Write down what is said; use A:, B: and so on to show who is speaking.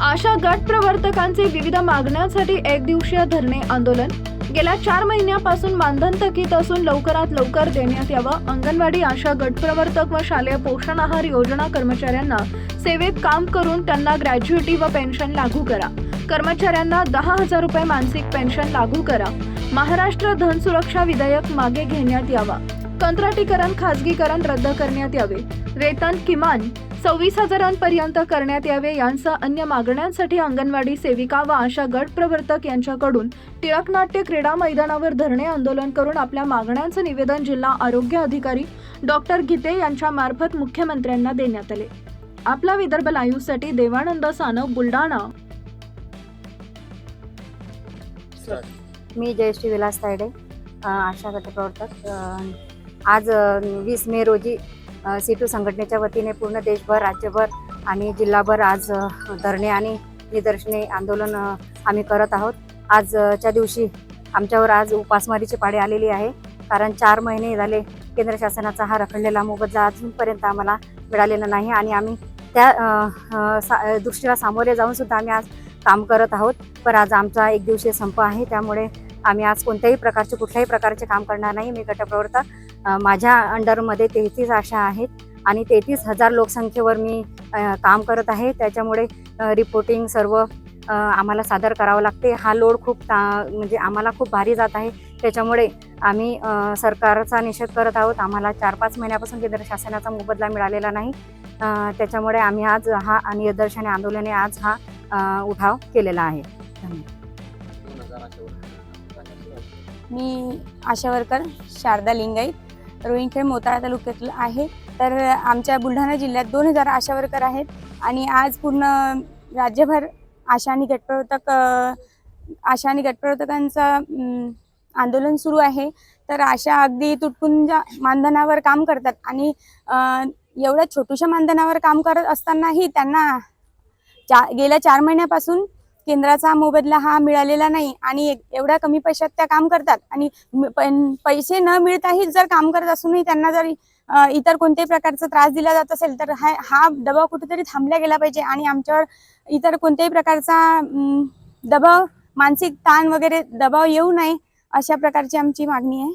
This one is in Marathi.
A: आशा प्रवर्तकांचे विविध मागण्यांसाठी एक दिवसीय धरणे आंदोलन. गेल्या चार महिन्यापासून मानधन थकीत असून लवकरात लवकर देण्यात यावं. अंगणवाडी आशा गटप्रवर्तक व शालेय पोषण आहार योजना कर्मचाऱ्यांना सेवेत काम करून त्यांना ग्रॅज्युएटी व पेन्शन लागू करा. कर्मचाऱ्यांना दहा हजार रुपये मानसिक पेन्शन लागू करा. महाराष्ट्र धनसुरक्षा विधेयक मागे घेण्यात यावा. कंत्राटीकरण खाजगीकरण रद्द करण्यात यावे. वेतन किमान सव्वीस हजारांपर्यंत करण्यात यावे यांसह अन्य मागण्यांसाठी अंगणवाडी सेविका व आशा गट प्रवर्तक यांच्याकडून टिळकनाट्य क्रीडा मैदानावर धरणे आंदोलन करून आपल्या मागण्यांचं निवेदन जिल्हा आरोग्य अधिकारी डॉक्टर गीते यांच्या मार्फत मुख्यमंत्र्यांना देण्यात आले. आपला विदर्भ लाईव्हसाठी देवानंद सानव बुलढाणा.
B: मी जयश्री विलास तायडे आशा गटप्रवर्तक आज वीस मे रोजी सी टू संघटनेच्या वतीने पूर्ण देशभर राज्यभर आणि जिल्हाभर आज धरणे आणि निदर्शने आंदोलन आम्ही करत आहोत. आजच्या दिवशी आमच्यावर आज उपासमारीची पाळी आलेली आहे. कारण चार महिने झाले केंद्र शासनाचा हा रखडलेला मोबदला अजूनपर्यंत आम्हाला मिळालेला नाही आणि आम्ही त्या सा दृष्टीला सामोरे जाऊन सुद्धा आम्ही आज काम करत आहोत. पण आज आमचा एक दिवसीय संप आहे. त्यामुळे आम्ही आज कोणत्याही प्रकारचे कुठल्याही प्रकारचे काम करणार नाही. मी गटप्रवर्तक माझ्या अंडरमध्ये तेहतीस आशा आहेत आणि तेहतीस हजार लोकसंख्येवर मी काम करत आहे. त्याच्यामुळे रिपोर्टिंग सर्व आम्हाला सादर करावं लागते. हा लोड खूप ता म्हणजे आम्हाला खूप भारी जात आहे. त्याच्यामुळे आम्ही सरकारचा निषेध करत आहोत. आम्हाला चार पाच महिन्यापासून केंद्र शासनाचा मोबदला मिळालेला नाही. त्याच्यामुळे आम्ही आज हा निदर्शने आंदोलने आज हा उठाव केलेला आहे.
C: मी आशा वर्कर शारदा लिंगाईत रोहिंखेड मोताळा तालुक्यातलं आहे. तर आमच्या बुलढाणा जिल्ह्यात दोन हजार आशा वर्कर आहेत आणि आज पूर्ण राज्यभर आशा आणि गटप्रवर्तक आशा आणि गटप्रवर्तकांचं आंदोलन सुरू आहे. तर आशा अगदी तुटपुंज मानधनावर काम करतात आणि एवढ्या छोट्याशा मानधनावर काम करत असतानाही त्यांना चा गेल्या चार महिन्यापासून केंद्राचा मोबदला हा मिळालेला नाही आणि एक- एवढ्या कमी पैशात त्या काम करतात. आणि पैसे न मिळताही जर काम करत असूनही त्यांना जर इतर कोणत्याही प्रकारचा त्रास दिला जात असेल तर हा हा दबाव कुठेतरी थांबला गेला पाहिजे आणि आमच्यावर इतर कोणत्याही प्रकारचा दबाव मानसिक ताण वगैरे दबाव येऊ नये अशा प्रकारची आमची मागणी आहे.